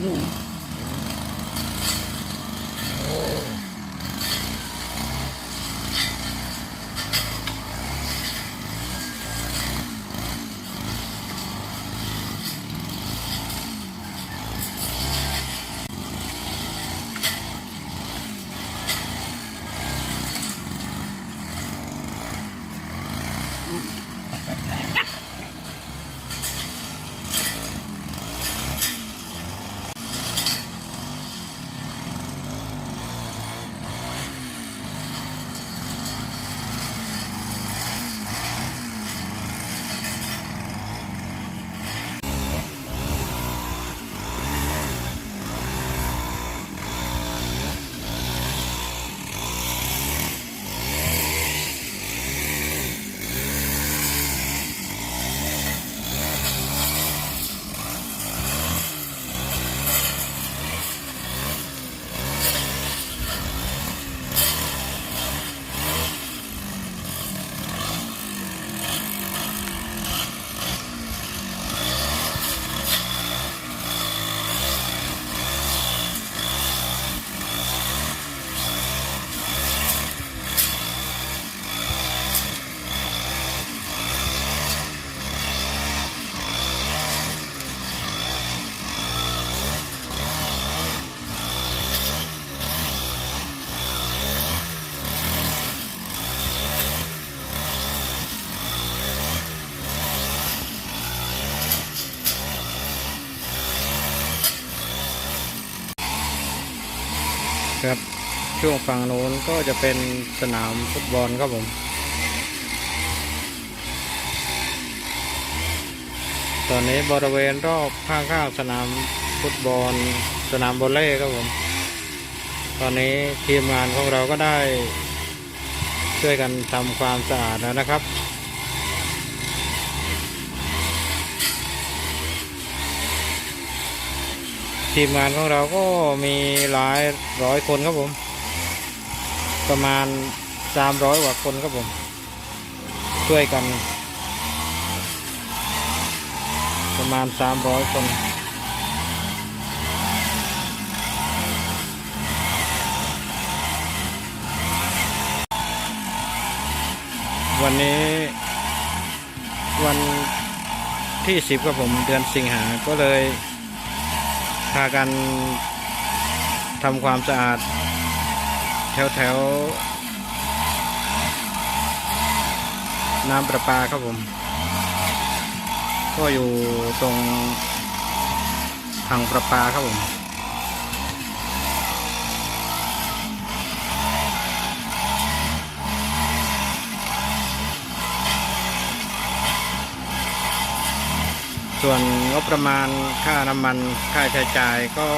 Yun. ครับ ช่วงฝั่งโน้นก็จะเป็นสนามฟุตบอลครับผมตอนนี้บริเวณรอบข้างๆสนามฟุตบอล สนามบอลเล่ครับผม ตอนนี้ทีมงานของเราก็ได้ ช่วยกันทำความสะอาดแล้วนะครับ ทีมงานของเราก็มีหลายร้อยคนครับผม ประมาณสามร้อยกว่าคนครับผม ช่วยกัน ประมาณสามร้อยคนวันนี้วันที่สิบครับผมเดือนสิงหาก็เลย พากันทำความสะอาด แถวแถวๆน้ำประปาครับผม ก็อยู่ตรงทางประปาครับผม ส่วนงบประมาณค่าน้ำมันค่าใช้จ่ายก็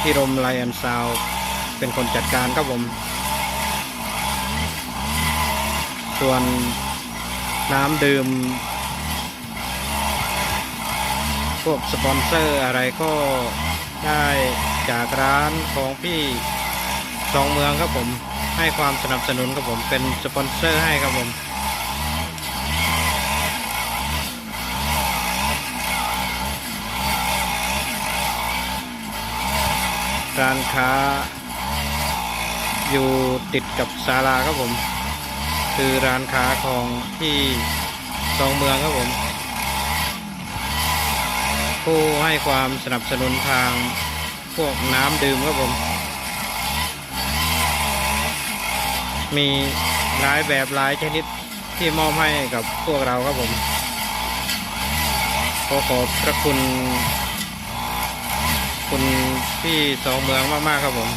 ที่รมไลแอนซาวเป็นคนจัดการครับผม ส่วนน้ำดื่ม พวกสปอนเซอร์อะไรก็ได้จากร้านของพี่สองเมืองครับผมให้ความสนับสนุนครับผมเป็นสปอนเซอร์ให้ครับผม ร้านค้า อยู่ติดกับศาลาครับผม คือร้านค้าของที่สองเมืองครับผม ผู้ให้ความสนับสนุนทางพวกน้ำดื่มครับผม มีหลายแบบหลายชนิดที่มอบให้กับพวกเราครับผม ขอขอบพระคุณ คุณพี่สองเมืองมาก ๆ ครับผม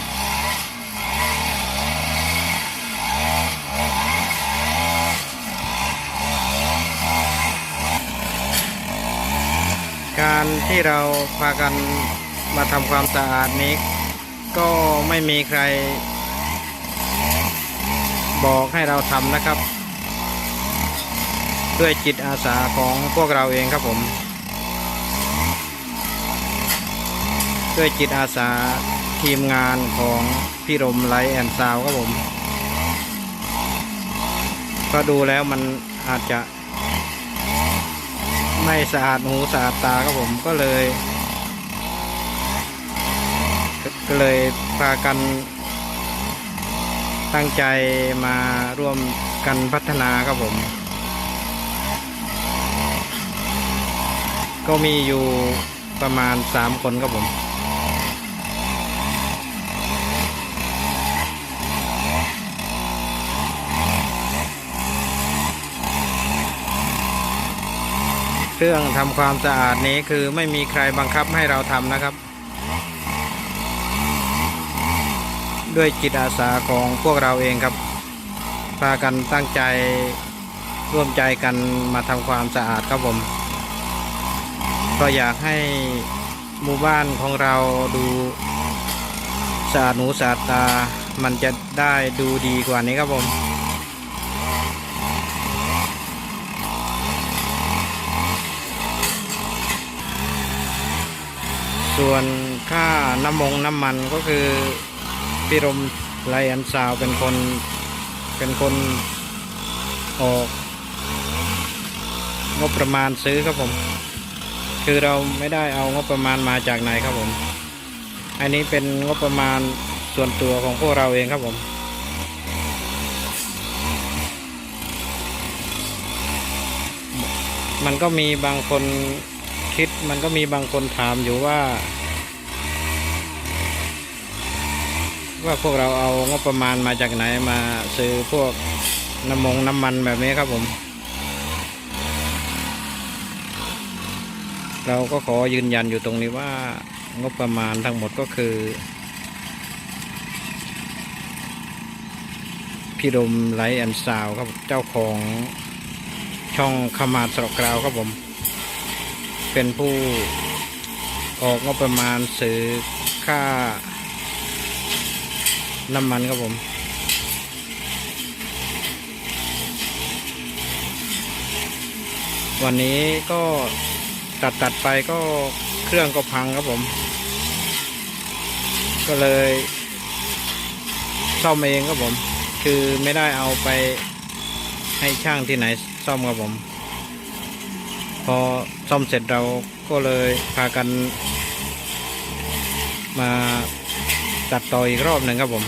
การที่เราพากันมาทำความสะอาดนี้ ก็ไม่มีใคร บอกให้เราทำนะครับ ด้วยจิตอาสาของพวกเราเองครับผม ด้วยจิตอาสาทีมงานของพี่รมไลแอนซาวครับผม ก็ดูแล้วมันอาจจะ ไม่สะอาดหูสะอาดตาครับผมก็เลย ก็เลยพากัน ตั้งใจมาร่วมกันพัฒนาครับผม ก็มีอยู่ประมาณสามคนครับผม เครื่องทำความสะอาดนี้คือไม่มีใครบังคับให้เราทำนะครับ ด้วยจิตอาสาของพวกเราเองครับพากันตั้งใจร่วมใจกันมาทำความสะอาดครับผมก็อยากให้หมู่บ้านของเราดูสะอาดหนูสะอาดตา มันจะได้ดูดีกว่านี้ครับผม ส่วนค่าน้ำมงน้ำมันก็คือพี่รมไลอันซาวเป็นคนเป็นคนออกงบประมาณซื้อครับผม คือเราไม่ได้เอางบประมาณมาจากไหนครับผม อันนี้เป็นงบประมาณส่วนตัวของพวกเราเองครับผม มันก็มีบางคน คิดมันก็มีบางคนถามอยู่ว่า ว่าพวกเราเอางบประมาณมาจากไหนมาซื้อพวกน้ำมงน้ำมันแบบนี้ครับผม เราก็ขอยืนยันอยู่ตรงนี้ว่างบประมาณทั้งหมดก็คือ พี่ดมไลท์แอนซาวครับเจ้าของช่องขมาสระกราวครับผม เป็นผู้ออกงบประมาณซื้อค่าน้ำมันครับผม วันนี้ก็ตัดตัดไปก็เครื่องก็พังครับผม ก็เลยซ่อมเองครับผม คือไม่ได้เอาไปให้ช่างที่ไหนซ่อมครับผม พอ ซ่อมเสร็จเราก็เลยพากันมาตัดต่ออีกรอบหนึ่งครับผม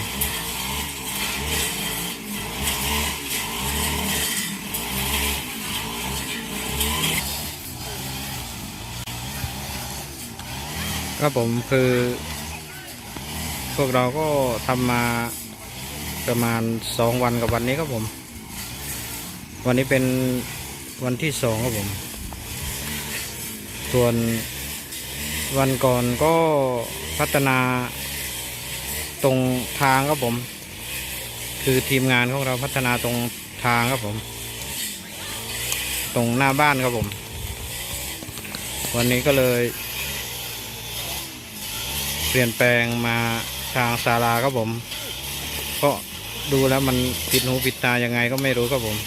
ครับผมคือ พวกเราก็ทำมาประมาณสองวันกับวันนี้ครับผม วันนี้เป็นวันที่สองครับผม ส่วนวันก่อนก็พัฒนาตรงทางครับผม คือทีมงานของเราพัฒนาตรงทางครับผม ตรงหน้าบ้านครับผม วันนี้ก็เลย เปลี่ยนแปลงมาทางศาลาครับผม ก็ดูแล้วมันผิดหูผิดตายังไงก็ไม่รู้ครับผม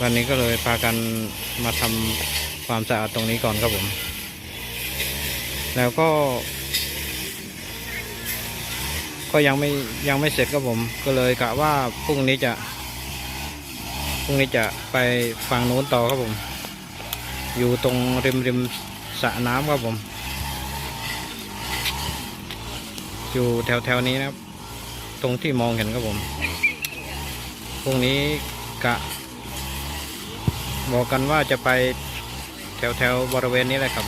วันนี้ก็เลยพากันมาทำ ความสะอาดตรงนี้ก่อนครับผม แล้วก็ ก็ยังไม่ยังไม่เสร็จครับผม ก็เลยกะว่าพรุ่งนี้จะพรุ่งนี้จะไปฝั่งโน้นต่อครับผม อยู่ตรงริมริมสระน้ำครับผม อยู่แถวแถวนี้นะครับ ตรงที่มองเห็นครับผมพรุ่งนี้กะบอกกันว่าจะไป แถวแถวบริเวณนี้แหละครับ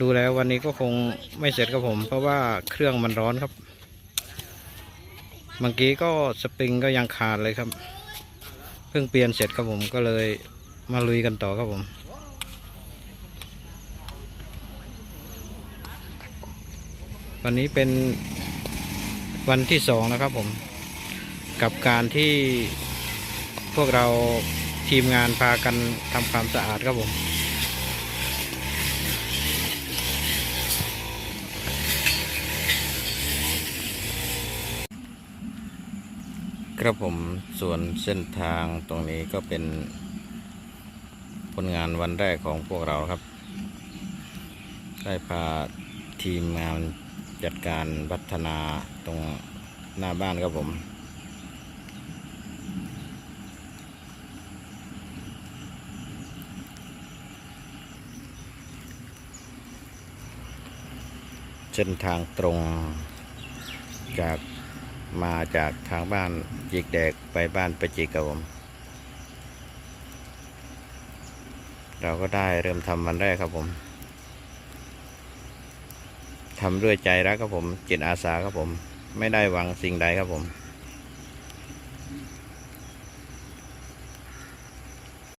ดูแล้ววันนี้ก็คงไม่เสร็จครับผม เพราะว่าเครื่องมันร้อนครับเมื่อกี้ก็สปริงก็ยังขาดเลยครับ เพิ่งเปลี่ยนเสร็จครับผมก็เลยมาลุยกันต่อครับผมวันนี้เป็นวันที่สองนะครับผม กับการที่ พวกเราทีมงานพากันทำความสะอาดครับผมครับผมส่วนเส้นทางตรงนี้ก็เป็นผลงานวันแรกของพวกเราครับ ได้พาทีมงานจัดการพัฒนาตรงหน้าบ้านครับผม เส้นทางตรงจากมาจากทางบ้านจิกแดกไปบ้านประจิกครับผม เราก็ได้เริ่มทำวันแรกครับผมทำด้วยใจรักครับผมจิตอาสาครับผม ไม่ได้หวังสิ่งใดครับผม